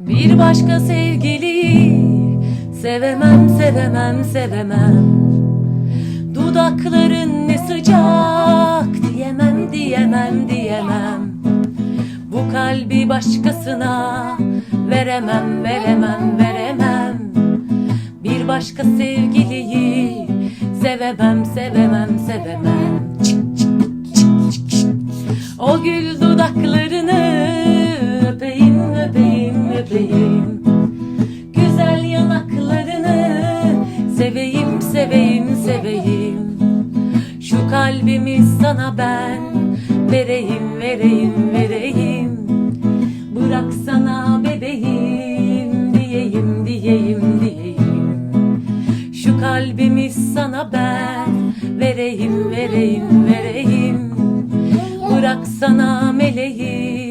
Bir başka sevgili sevemem sevemem sevemem. Dudakların ne sıcak diyemem diyemem diyemem. Bu kalbi başkasına veremem veremem veremem. Bir başka sevgiliyi sevemem sevemem sevemem seveyim Güzel yanaklarını seveyim seveyim seveyim. Şu kalbimi sana ben vereyim vereyim vereyim. Bırak sana bebeğim diyeyim diyeyim diyeyim. Şu kalbimi sana ben vereyim vereyim vereyim. Bırak sana meleğim.